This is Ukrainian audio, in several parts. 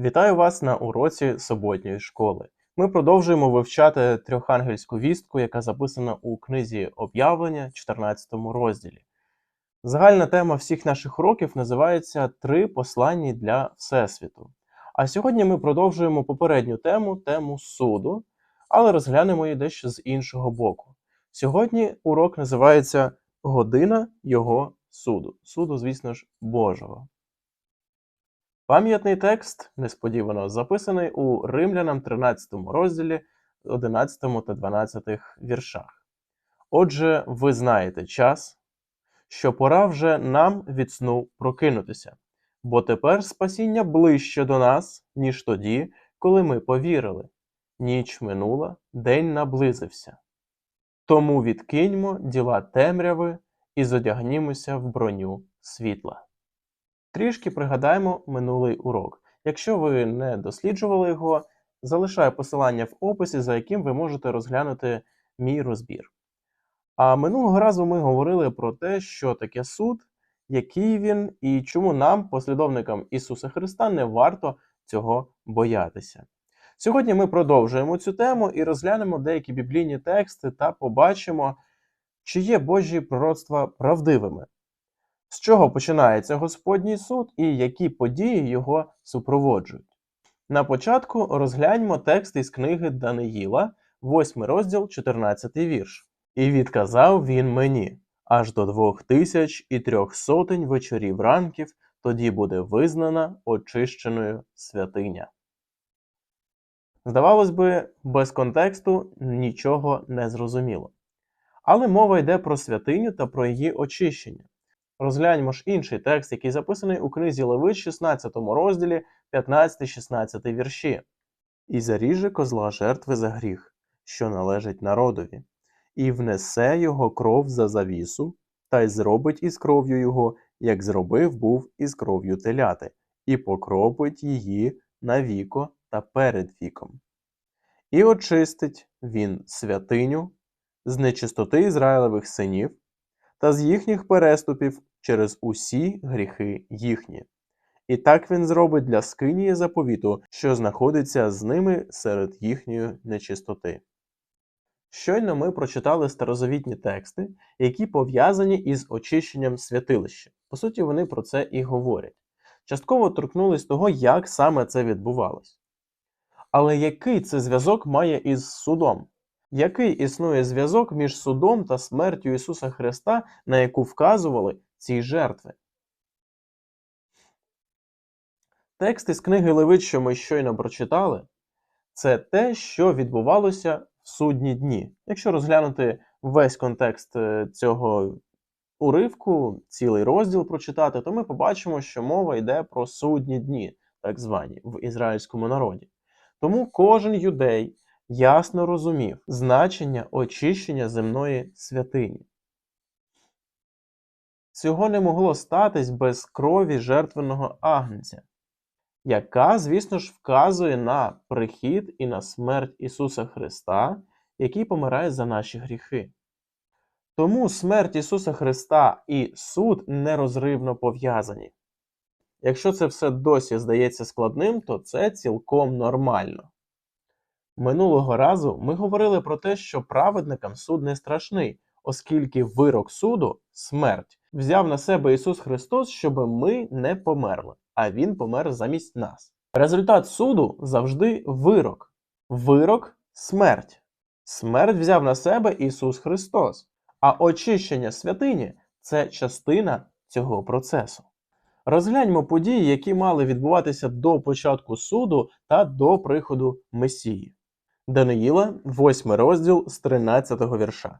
Вітаю вас на уроці суботньої школи. Ми продовжуємо вивчати трьохангельську вістку, яка записана у книзі об'явлення, 14 розділі. Загальна тема всіх наших уроків називається Три послання для Всесвіту. А сьогодні ми продовжуємо попередню тему тему суду, але розглянемо її дещо з іншого боку. Сьогодні урок називається Година Його суду. Суду, звісно ж, Божого. Пам'ятний текст несподівано записаний у Римлянам 13 розділі 11 та 12 віршах. Отже, ви знаєте час, що пора вже нам від сну прокинутися, бо тепер спасіння ближче до нас, ніж тоді, коли ми повірили. Ніч минула, день наблизився. Тому відкиньмо діла темряви і зодягнімося в броню світла. Трішки пригадаємо минулий урок. Якщо ви не досліджували його, залишаю посилання в описі, за яким ви можете розглянути мій розбір. А минулого разу ми говорили про те, що таке суд, який він і чому нам, послідовникам Ісуса Христа, не варто цього боятися. Сьогодні ми продовжуємо цю тему і розглянемо деякі біблійні тексти та побачимо, чи є Божі пророцтва правдивими. З чого починається Господній суд і які події його супроводжують? На початку розгляньмо текст із книги Даниїла, 8 розділ, 14 вірш. І відказав він мені аж до двох тисяч і трьох сотень вечорів ранків, тоді буде визнана очищеною святиня. Здавалось би, без контексту нічого не зрозуміло. Але мова йде про святиню та про її очищення. Розгляньмо ж інший текст, який записаний у книзі Левит, 16 розділі 15-16 вірші. І заріже козла жертви за гріх, що належить народові, і внесе його кров за завісу, та й зробить із кров'ю його, як зробив був із кров'ю теляти, і покропить її на віко та перед віком. І очистить він святиню з нечистоти Ізраїлевих синів та з їхніх переступів через усі гріхи їхні. І так він зробить для скинії заповіту, що знаходиться з ними серед їхньої нечистоти. Щойно ми прочитали старозавітні тексти, які пов'язані із очищенням святилища. По суті, вони про це і говорять. Частково торкнулись того, як саме це відбувалось. Але який це зв'язок має із судом? Який існує зв'язок між судом та смертю Ісуса Христа, на яку вказували ці жертви? Текст із книги Левит, що ми щойно прочитали, це те, що відбувалося в судні дні. Якщо розглянути весь контекст е, цього уривку, цілий розділ прочитати, то ми побачимо, що мова йде про судні дні, так звані, в ізраїльському народі. Тому кожен юдей ясно розумів значення очищення земної святині. Цього не могло статись без крові жертвеного агнця, яка, звісно ж, вказує на прихід і на смерть Ісуса Христа, який помирає за наші гріхи. Тому смерть Ісуса Христа і суд нерозривно пов'язані. Якщо це все досі здається складним, то це цілком нормально. Минулого разу ми говорили про те, що праведникам суд не страшний, оскільки вирок суду смерть взяв на себе Ісус Христос, щоб ми не померли, а Він помер замість нас. Результат суду завжди вирок. Вирок смерть. Смерть взяв на себе Ісус Христос, а очищення святині це частина цього процесу. Розгляньмо події, які мали відбуватися до початку суду та до приходу Месії. Даниїла, 8 розділ з 13 вірша.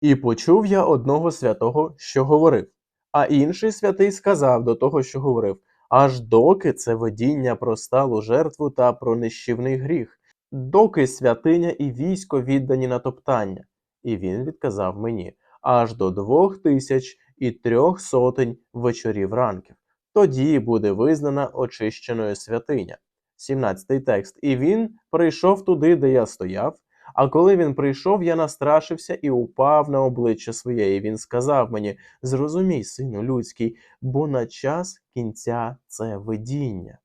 І почув я одного святого, що говорив, а інший святий сказав до того, що говорив, аж доки це видіння про сталу жертву та про нищівний гріх, доки святиня і військо віддані на топтання. І він відказав мені аж до двох тисяч і трьох сотень вечорів ранків. Тоді буде визнана очищеною святиня. 17 текст. І він прийшов туди, де я стояв. А коли він прийшов, я настрашився і упав на обличчя своє. І він сказав мені: Зрозумій, сину людський, бо на час кінця це видіння.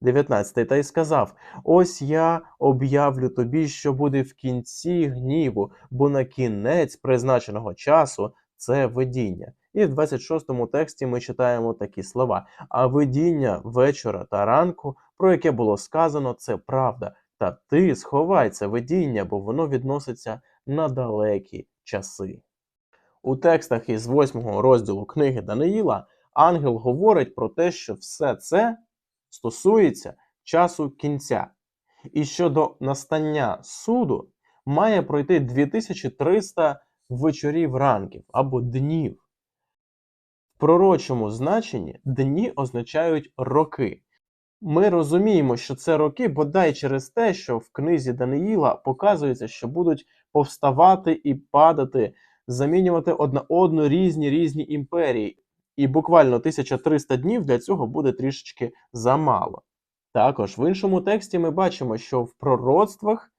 19 та й сказав: Ось я об'явлю тобі, що буде в кінці гніву, бо на кінець призначеного часу це видіння. І в 26 тексті ми читаємо такі слова: А видіння вечора та ранку, про яке було сказано, це правда. Та ти сховай це видіння, бо воно відноситься на далекі часи. У текстах із 8 розділу книги Даниїла ангел говорить про те, що все це стосується часу кінця. І щодо настання суду має пройти 2300 вечорів ранків або днів. В пророчому значенні дні означають роки. Ми розуміємо, що це роки, бодай через те, що в книзі Даниїла показується, що будуть повставати і падати, замінювати одна одну різні різні імперії. І буквально 1300 днів для цього буде трішечки замало. Також в іншому тексті ми бачимо, що в пророцтвах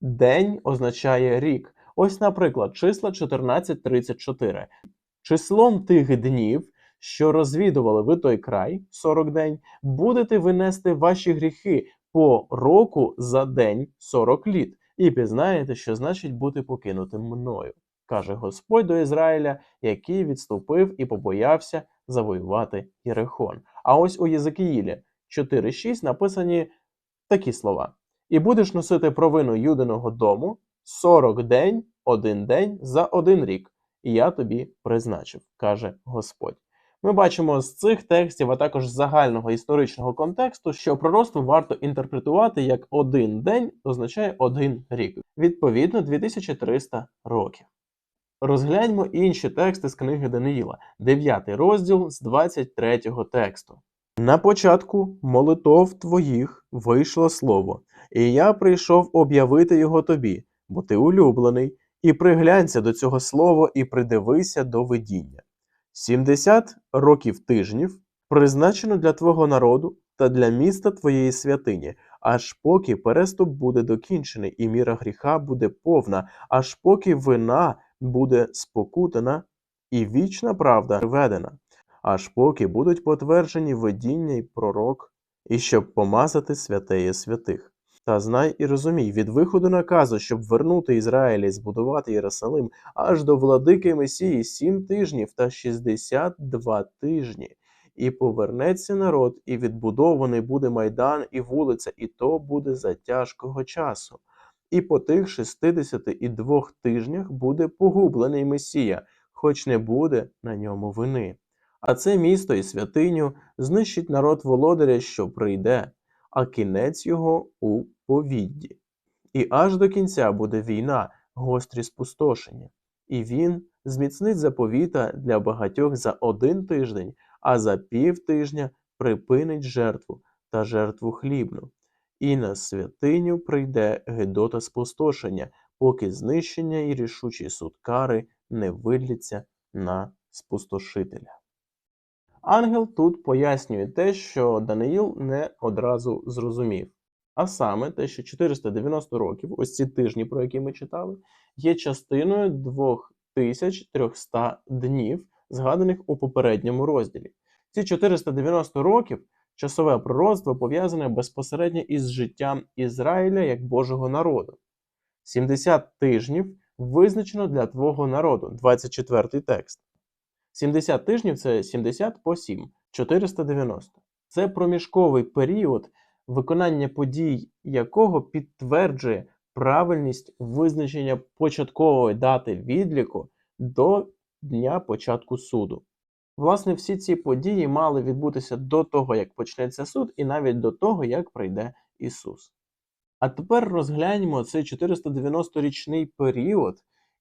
день означає рік. Ось, наприклад, числа 1434. Числом тих днів, що розвідували ви той край, 40 день, будете винести ваші гріхи по року за день 40 літ, і пізнаєте, що значить бути покинутим мною, каже Господь до Ізраїля, який відступив і побоявся завоювати Єрихон. А ось у Єзекіїлі 4.6 написані такі слова: І будеш носити провину юдиного дому 40 день, один день за один рік, і я тобі призначив, каже Господь. Ми бачимо з цих текстів, а також з загального історичного контексту, що пророцтво варто інтерпретувати як один день означає один рік, відповідно 2300 років. Розгляньмо інші тексти з книги Даниїла, 9 розділ з 23 тексту. На початку молитов твоїх вийшло слово, і я прийшов об'явити його тобі, бо ти улюблений, і приглянься до цього слова і придивися до видіння. 70 років тижнів призначено для твого народу та для міста твоєї святині, аж поки переступ буде докінчений, і міра гріха буде повна, аж поки вина буде спокутана, і вічна правда введена, аж поки будуть потверджені видіння й пророк, і щоб помазати святеє святих. Та знай і розумій, від виходу наказу, щоб вернути Ізраїль і збудувати Єрусалим, аж до владики Месії сім тижнів та шістдесят два тижні. І повернеться народ, і відбудований буде майдан і вулиця, і то буде за тяжкого часу. І по тих шестидесяти і двох тижнях буде погублений Месія, хоч не буде на ньому вини. А це місто і святиню знищить народ володаря, що прийде а кінець його у повідді. І аж до кінця буде війна, гострі спустошення, і він зміцнить заповіта для багатьох за один тиждень, а за пів тижня припинить жертву та жертву хлібну. І на святиню прийде гидота спустошення, поки знищення і рішучий суд кари не вилляться на спустошителя. Ангел тут пояснює те, що Даниїл не одразу зрозумів. А саме те, що 490 років, ось ці тижні, про які ми читали, є частиною 2300 днів, згаданих у попередньому розділі. Ці 490 років часове пророцтво пов'язане безпосередньо із життям Ізраїля як Божого народу. 70 тижнів визначено для твого народу, 24 текст. 70 тижнів це 70 по 7, 490. Це проміжковий період, виконання подій якого підтверджує правильність визначення початкової дати відліку до дня початку суду. Власне, всі ці події мали відбутися до того, як почнеться суд, і навіть до того, як прийде Ісус. А тепер розгляньмо цей 490-річний період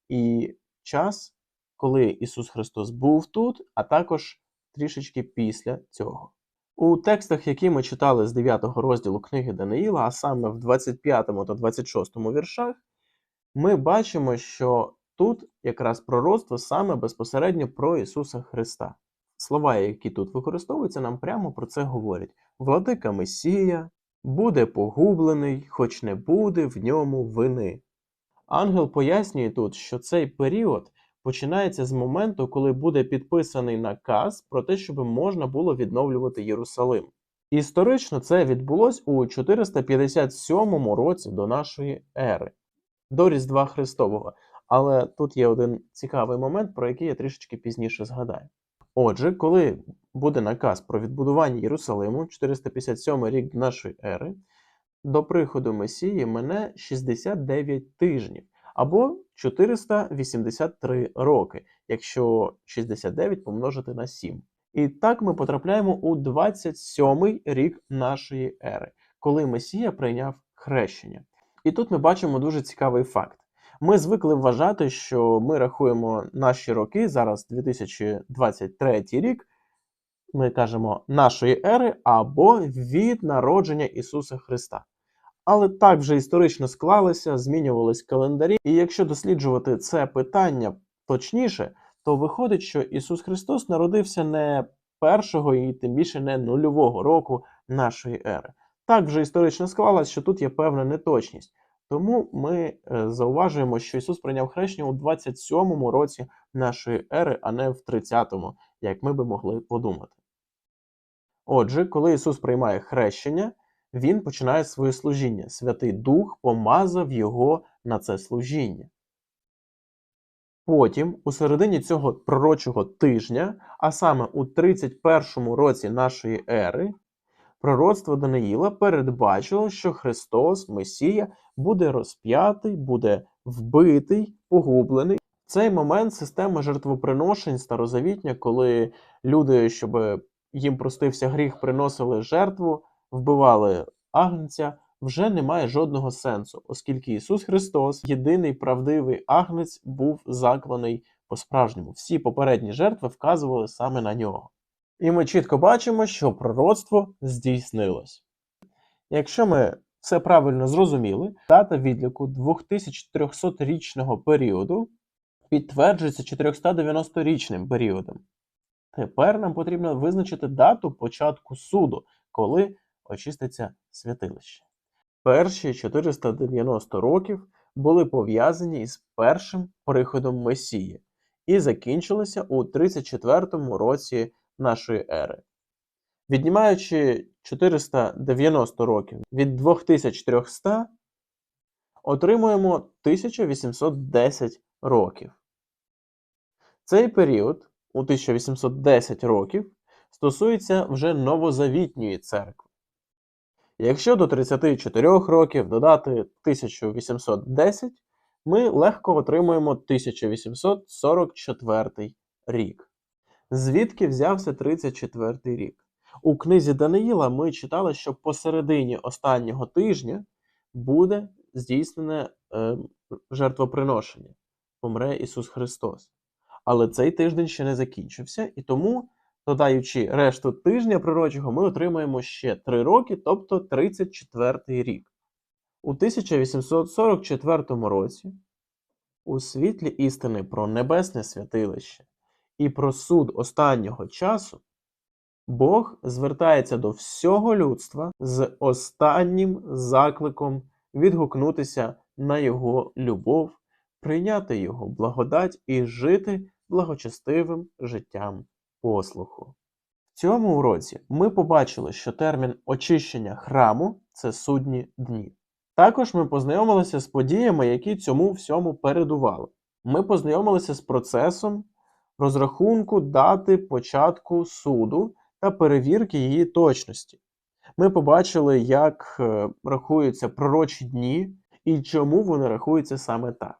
і час коли Ісус Христос був тут, а також трішечки після цього. У текстах, які ми читали з 9 розділу книги Даниїла, а саме в 25 та 26 віршах, ми бачимо, що тут якраз пророцтво саме безпосередньо про Ісуса Христа. Слова, які тут використовуються, нам прямо про це говорять: Владика Месія буде погублений, хоч не буде в ньому вини. Ангел пояснює тут, що цей період починається з моменту, коли буде підписаний наказ про те, щоб можна було відновлювати Єрусалим. Історично це відбулось у 457 році до нашої ери, до Різдва Христового. Але тут є один цікавий момент, про який я трішечки пізніше згадаю. Отже, коли буде наказ про відбудування Єрусалиму, 457 рік нашої ери, до приходу Месії мине 69 тижнів або 483 роки, якщо 69 помножити на 7. І так ми потрапляємо у 27 рік нашої ери, коли Месія прийняв хрещення. І тут ми бачимо дуже цікавий факт. Ми звикли вважати, що ми рахуємо наші роки, зараз 2023 рік, ми кажемо нашої ери або від народження Ісуса Христа. Але так вже історично склалося, змінювались календарі. І якщо досліджувати це питання точніше, то виходить, що Ісус Христос народився не першого і тим більше не нульового року нашої ери. Так вже історично склалось, що тут є певна неточність. Тому ми е, зауважуємо, що Ісус прийняв хрещення у 27-му році нашої ери, а не в 30-му, як ми би могли подумати. Отже, коли Ісус приймає хрещення, Він починає своє служіння. Святий Дух помазав Його на це служіння. Потім, у середині цього пророчого тижня, а саме у 31-му році нашої ери, пророцтво Даниїла передбачило, що Христос, Месія, буде розп'ятий, буде вбитий, погублений. В цей момент система жертвоприношень старозавітня, коли люди, щоб їм простився гріх, приносили жертву, вбивали агнця, вже не має жодного сенсу, оскільки Ісус Христос, єдиний правдивий агнець, був закланий по-справжньому. Всі попередні жертви вказували саме на нього. І ми чітко бачимо, що пророцтво здійснилось. Якщо ми все правильно зрозуміли, дата відліку 2300-річного періоду підтверджується 490-річним періодом. Тепер нам потрібно визначити дату початку суду, коли очиститься святилище. Перші 490 років були пов'язані із першим приходом Месії і закінчилися у 34 році нашої ери. Віднімаючи 490 років від 2300, отримуємо 1810 років. Цей період у 1810 років стосується вже новозавітньої церкви. Якщо до 34 років додати 1810, ми легко отримуємо 1844 рік. Звідки взявся 34 рік? У книзі Даниїла ми читали, що посередині останнього тижня буде здійснене е, жертвоприношення, помре Ісус Христос. Але цей тиждень ще не закінчився, і тому, додаючи решту тижня пророчого, ми отримаємо ще 3 роки, тобто 34 рік. У 1844 році, у світлі істини про небесне святилище і про суд останнього часу, Бог звертається до всього людства з останнім закликом відгукнутися на Його любов, прийняти Його благодать і жити благочестивим життям послуху. В цьому уроці ми побачили, що термін очищення храму це судні дні. Також ми познайомилися з подіями, які цьому всьому передували. Ми познайомилися з процесом розрахунку дати початку суду та перевірки її точності. Ми побачили, як е, рахуються пророчі дні і чому вони рахуються саме так.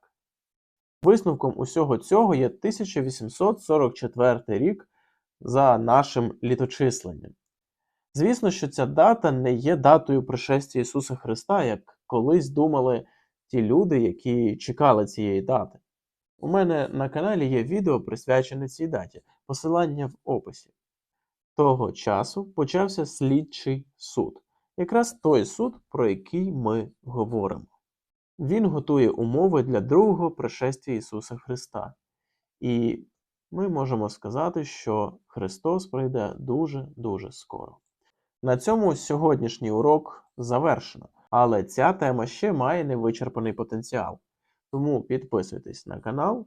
Висновком усього цього є 1844 рік за нашим літочисленням. Звісно, що ця дата не є датою пришестя Ісуса Христа, як колись думали ті люди, які чекали цієї дати. У мене на каналі є відео присвячене цій даті, посилання в описі. Того часу почався слідчий суд, якраз той суд, про який ми говоримо. Він готує умови для другого пришестя Ісуса Христа. І ми можемо сказати, що Христос прийде дуже-дуже скоро. На цьому сьогоднішній урок завершено, але ця тема ще має невичерпаний потенціал. Тому підписуйтесь на канал,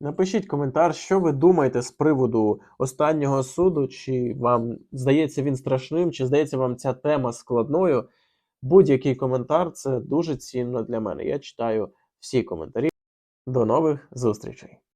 Напишіть коментар, що ви думаєте з приводу останнього суду, чи вам здається він страшним, чи здається вам ця тема складною. Будь-який коментар це дуже цінно для мене. Я читаю всі коментарі. До нових зустрічей!